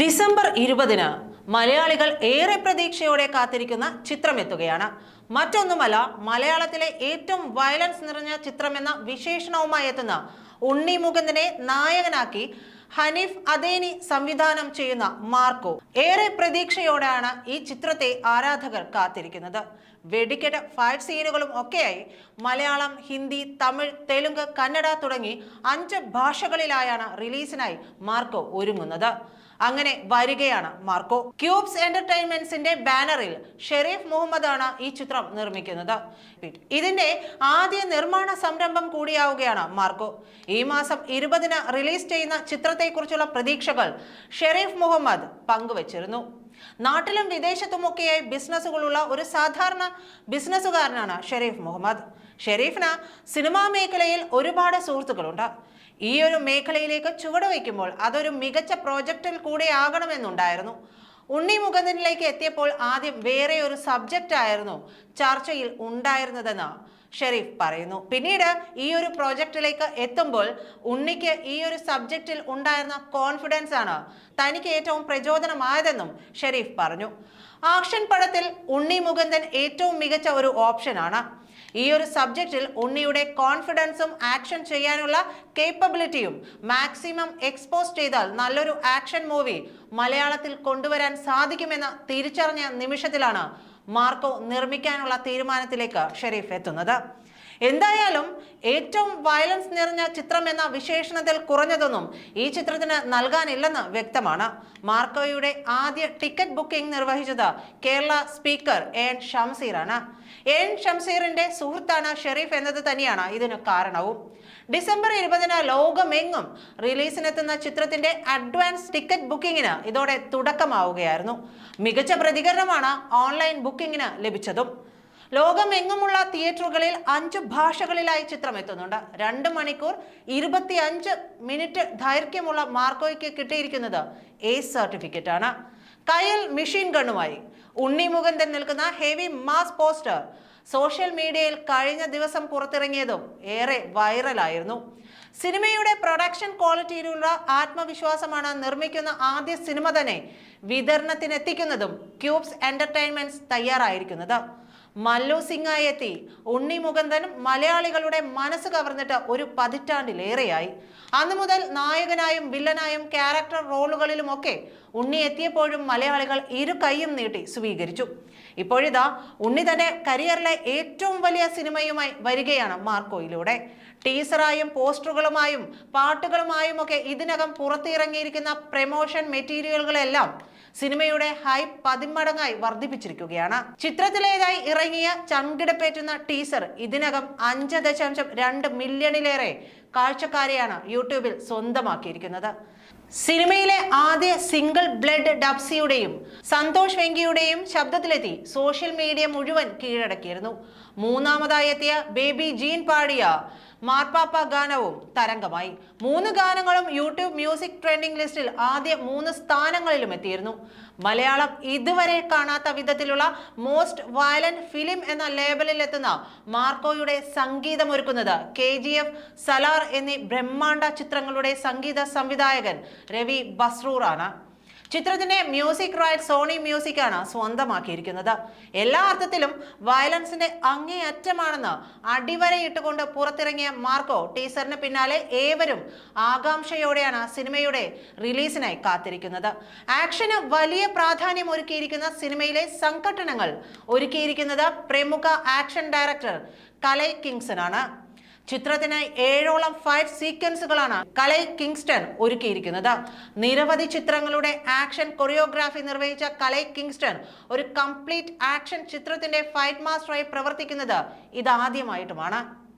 December ഇരുപതിന് മലയാളികൾ ഏറെ പ്രതീക്ഷയോടെ കാത്തിരിക്കുന്ന ചിത്രമെത്തുകയാണ്. മറ്റൊന്നുമല്ല മലയാളത്തിലെ ഏറ്റവും വയലൻസ് നിറഞ്ഞ ചിത്രമെന്ന വിശേഷണവുമായി എത്തുന്ന ഉണ്ണി മുകുന്ദനെ നായകനാക്കി ഹനീഫ് അദേനി സംവിധാനം ചെയ്യുന്ന മാർക്കോ. ഏറെ പ്രതീക്ഷയോടെയാണ് ഈ ചിത്രത്തെ ആരാധകർ കാത്തിരിക്കുന്നത്. വെടിക്കെട്ട് ഫൈറ്റ് സീനുകളും ഒക്കെയായി മലയാളം ഹിന്ദി തമിഴ് തെലുങ്ക് കന്നഡ തുടങ്ങി അഞ്ച് ഭാഷകളിലായാണ് റിലീസിനായി മാർക്കോ ഒരുങ്ങുന്നത്. അങ്ങനെ വരികയാണ് മാർക്കോ. ക്യൂബ്സ് എന്റർടൈൻമെന്റ്സിന്റെ ബാനറിൽ ഷെരീഫ് മുഹമ്മദ് ആണ് ഈ ചിത്രം നിർമ്മിക്കുന്നത്. ഇതിന്റെ ആദ്യ നിർമ്മാണ സംരംഭം കൂടിയാവുകയാണ് മാർക്കോ. ഈ മാസം ഇരുപതിന് റിലീസ് ചെയ്യുന്ന ചിത്രത്തെക്കുറിച്ചുള്ള പ്രതീക്ഷകൾ ഷെരീഫ് മുഹമ്മദ് പങ്കുവച്ചിരുന്നു. നാട്ടിലും വിദേശത്തുമൊക്കെയായി ബിസിനസ്സുകളുള്ള ഒരു സാധാരണ ബിസിനസ്സുകാരനാണ് ഷെരീഫ് മുഹമ്മദ്. ഷെരീഫിന് സിനിമാ മേഖലയിൽ ഒരുപാട് സുഹൃത്തുക്കളുണ്ട്. ഈ ഒരു മേഖലയിലേക്ക് ചുവട് വയ്ക്കുമ്പോൾ അതൊരു മികച്ച പ്രോജക്റ്റിൽ കൂടെ ആകണമെന്നുണ്ടായിരുന്നു. ഉണ്ണി മുകുന്ദനിലേക്ക് എത്തിയപ്പോൾ ആദ്യം വേറെ ഒരു സബ്ജക്റ്റ് ആയിരുന്നു ചർച്ചയിൽ ഉണ്ടായിരുന്നതെന്ന് ഷെരീഫ് പറയുന്നു. പിന്നീട് ഈ ഒരു പ്രോജക്റ്റിലേക്ക് എത്തുമ്പോൾ ഉണ്ണിക്ക് ഈ ഒരു സബ്ജക്റ്റിൽ ഉണ്ടായിരുന്ന കോൺഫിഡൻസ് ആണ് തനിക്ക് ഏറ്റവും പ്രചോദനമായതെന്നും ഷെരീഫ് പറഞ്ഞു. ആക്ഷൻ പടത്തിൽ ഉണ്ണി മുകുന്ദൻ ഏറ്റവും മികച്ച ഒരു ഓപ്ഷനാണ് ഈ ഒരു സബ്ജക്റ്റിൽ ഉണ്ണിയുടെ കോൺഫിഡൻസും ആക്ഷൻ ചെയ്യാനുള്ള കേപ്പബിലിറ്റിയും മാക്സിമം എക്സ്പോസ് ചെയ്താൽ നല്ലൊരു ആക്ഷൻ മൂവി മലയാളത്തിൽ കൊണ്ടുവരാൻ സാധിക്കുമെന്ന് തിരിച്ചറിഞ്ഞ നിമിഷത്തിലാണ് മാർക്കോ നിർമ്മിക്കാനുള്ള തീരുമാനത്തിലേക്ക് ഷെരീഫ് എത്തുന്നത്. എന്തായാലും ഏറ്റവും വയലൻസ് നിറഞ്ഞ ചിത്രം എന്ന വിശേഷണത്തിൽ കുറഞ്ഞതൊന്നും ഈ ചിത്രത്തിന് നൽകാനില്ലെന്ന് വ്യക്തമാണ്. മാർക്കോയുടെ ആദ്യ ടിക്കറ്റ് ബുക്കിംഗ് നിർവഹിച്ചത് കേരള സ്പീക്കർ എൻ ഷംസീറാണ്. എൻ ഷംസീറിന്റെ സുഹൃത്താണ് ഷെരീഫ് എന്നത് തന്നെയാണ് ഇതിന് കാരണവും. ഡിസംബർ ഇരുപതിന് ലോകമെങ്ങും റിലീസിനെത്തുന്ന ചിത്രത്തിന്റെ അഡ്വാൻസ് ടിക്കറ്റ് ബുക്കിംഗിന് ഇതോടെ തുടക്കമാവുകയായിരുന്നു. മികച്ച പ്രതികരണമാണ് ഓൺലൈൻ ബുക്കിംഗിന് ലഭിച്ചതും. ലോകമെങ്ങുമുള്ള തിയേറ്ററുകളിൽ അഞ്ച് ഭാഷകളിലായി ചിത്രം എത്തുന്നുണ്ട് രണ്ട് മണിക്കൂർ ഇരുപത്തി അഞ്ച് മിനിറ്റ് ദൈർഘ്യമുള്ള മാർക്കോയ്ക്ക് കിട്ടിയിരിക്കുന്നത് എ സർട്ടിഫിക്കറ്റ് ആണ് കയ്യിൽ മെഷീൻ ഗണ്ണുമായി. ഉണ്ണി മുകുന്ദൻ നിൽക്കുന്ന ഹെവി മാസ് പോസ്റ്റർ സോഷ്യൽ മീഡിയയിൽ കഴിഞ്ഞ ദിവസം പുറത്തിറങ്ങിയതും ഏറെ വൈറലായിരുന്നു. സിനിമയുടെ പ്രൊഡക്ഷൻ ക്വാളിറ്റിയിലുള്ള ആത്മവിശ്വാസമാണ് നിർമ്മിക്കുന്ന ആദ്യ സിനിമ തന്നെ വിതരണത്തിനെത്തിക്കുന്നതും ക്യൂബ്സ് എന്റർടൈൻമെന്റ്സ് തയ്യാറായിരിക്കുന്നത്. മല്ലു സിംഗായി എത്തി. ഉണ്ണി മുകുന്ദൻ മലയാളികളുടെ മനസ്സ് കവർന്നിട്ട് ഒരു പതിറ്റാണ്ടിലേറെയായി. അന്നു മുതൽ നായകനായും വില്ലനായും ക്യാരക്ടർ റോളുകളിലുമൊക്കെ ഉണ്ണി എത്തിയപ്പോഴും മലയാളികൾ ഇരു കൈയും നീട്ടി സ്വീകരിച്ചു. ഇപ്പോഴിതാ ഉണ്ണി തന്റെ കരിയറിലെ ഏറ്റവും വലിയ സിനിമയുമായി വരികയാണ് മാർക്കോയിലൂടെ. ടീസറായും പോസ്റ്ററുകളുമായും പാട്ടുകളുമായും ഒക്കെ ഇതിനകം പുറത്തിറങ്ങിയിരിക്കുന്ന പ്രമോഷൻ മെറ്റീരിയലുകളെല്ലാം സിനിമയുടെ ഹൈപ്പ് പതിമടങ്ങായി വർദ്ധിപ്പിച്ചിരിക്കുകയാണ്. ചിത്രത്തിലേതായി ഇറങ്ങിയ ചങ്കിടപ്പേറ്റുന്ന ടീസർ ഇതിനകം അഞ്ച് ദശാംശം രണ്ട് മില്യണിലേറെ കാഴ്ചക്കാരെയാണ് യൂട്യൂബിൽ സ്വന്തമാക്കിയിരിക്കുന്നത്. സിനിമയിലെ ആദ്യ സിംഗിൾ ബ്ലഡ് ഡബ്സിയുടെയും സന്തോഷ് വെങ്കിയുടെയും ശബ്ദത്തിലെത്തി സോഷ്യൽ മീഡിയ മുഴുവൻ കീഴടക്കിയിരുന്നു. മൂന്നാമതായി എത്തിയ ബേബി ജീൻ പാടിയ മാർപ്പാപ്പ ഗാനവും തരംഗമായി. മൂന്ന് ഗാനങ്ങളും യൂട്യൂബ് മ്യൂസിക് ട്രെൻഡിംഗ് ലിസ്റ്റിൽ ആദ്യ മൂന്ന് സ്ഥാനങ്ങളിലും എത്തിയിരുന്നു. മലയാളം ഇതുവരെ കാണാത്ത വിധത്തിലുള്ള മോസ്റ്റ് വയലന്റ് ഫിലിം എന്ന ലേബലിൽ എത്തുന്ന മാർക്കോയുടെ സംഗീതമൊരുക്കുന്നത് കെ ജി എഫ് സലാർ എന്നീ ബ്രഹ്മാണ്ഡ ചിത്രങ്ങളുടെ സംഗീത സംവിധായകൻ രവി ബസ്രൂറാണ്. ചിത്രത്തിന്റെ മ്യൂസിക് റൈറ്റ് സോണി മ്യൂസിക് ആണ് സ്വന്തമാക്കിയിരിക്കുന്നത്. എല്ലാ അർത്ഥത്തിലും വയലൻസിന്റെ അങ്ങേയറ്റമാണെന്ന് അടിവരയിട്ടുകൊണ്ട് പുറത്തിറങ്ങിയ മാർക്കോ ടീസറിന് പിന്നാലെ ഏവരും ആകാംക്ഷയോടെയാണ് സിനിമയുടെ റിലീസിനായി കാത്തിരിക്കുന്നത്. ആക്ഷന് വലിയ പ്രാധാന്യം ഒരുക്കിയിരിക്കുന്ന സിനിമയിലെ സംഘട്ടനങ്ങൾ ഒരുക്കിയിരിക്കുന്നത് പ്രമുഖ ആക്ഷൻ ഡയറക്ടർ കലൈ കിങ്സൺ ആണ് ചിത്രത്തിനായി ഏഴോളം ഫൈവ് സീക്വൻസുകളാണ് കലൈ കിങ്സ്റ്റൺ ഒരുക്കിയിരിക്കുന്നത്. നിരവധി ചിത്രങ്ങളുടെ ആക്ഷൻ കൊറിയോഗ്രാഫി നിർവഹിച്ച കലൈ കിങ്സ്റ്റൺ ഒരു കംപ്ലീറ്റ് ആക്ഷൻ ചിത്രത്തിന്റെ ഫൈറ്റ് മാസ്റ്ററായി പ്രവർത്തിക്കുന്നത് ഇതാദ്യമായിട്ടുമാണ്.